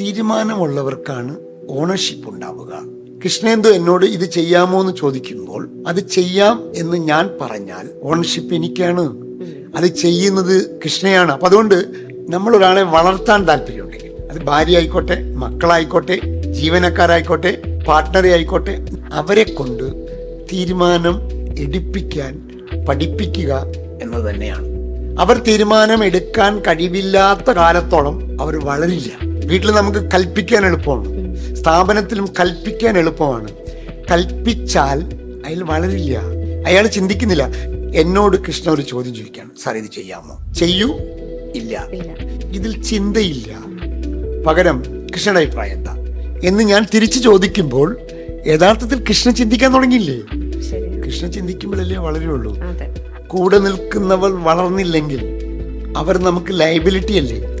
തീരുമാനമുള്ളവർക്കാണ് ownership ഉണ്ടാവുക. കൃഷ്ണേന്ദു എന്നോട് ഇത് ചെയ്യാമോ എന്ന് ചോദിക്കുമ്പോൾ അത് ചെയ്യാം എന്ന് ഞാൻ പറഞ്ഞാൽ ഓണർഷിപ്പ് എനിക്കാണ്. അത് ചെയ്യുന്നത് കൃഷ്ണയാണ്. അപ്പൊ അതുകൊണ്ട് നമ്മൾ ഒരാളെ വളർത്താൻ താല്പര്യമുണ്ടെങ്കിൽ അത് ഭാര്യ ആയിക്കോട്ടെ മക്കളായിക്കോട്ടെ ജീവനക്കാരായിക്കോട്ടെ പാർട്ട്ണറെ ആയിക്കോട്ടെ അവരെ കൊണ്ട് തീരുമാനം എടുപ്പിക്കാൻ പഠിപ്പിക്കുക എന്നത് തന്നെയാണ്. അവർ തീരുമാനം എടുക്കാൻ കഴിവില്ലാത്ത കാലത്തോളം അവർ വളരില്ല. വീട്ടിൽ നമുക്ക് കൽപ്പിക്കാൻ എളുപ്പമാണ്. സ്ഥാപനത്തിലും കൽപ്പിക്കാൻ എളുപ്പമാണ്. കൽപ്പിച്ചാൽ അയാൾ വളരില്ല. അയാൾ ചിന്തിക്കുന്നില്ല എന്നോട് കൃഷ്ണ ഒരു ചോദ്യം ചോദിക്കാണ് സാർ ഇത് ചെയ്യാമോ? ചെയ്യൂ. ഇല്ല. ഇതിൽ ചിന്തയില്ല. പകരം കൃഷ്ണയുടെ അഭിപ്രായം എന്താ? എന്ന് ഞാൻ തിരിച്ചു ചോദിക്കുമ്പോൾ യഥാർത്ഥത്തിൽ കൃഷ്ണ ചിന്തിക്കാൻ തുടങ്ങിയില്ലേ? കൃഷ്ണ ചിന്തിക്കുമ്പോഴല്ലേ വളരെയുള്ളൂ കൂടെ നിൽക്കുന്നവർ വളർന്നില്ലെങ്കിൽ അവർ നമുക്ക് ലയബിലിറ്റി അല്ലേ?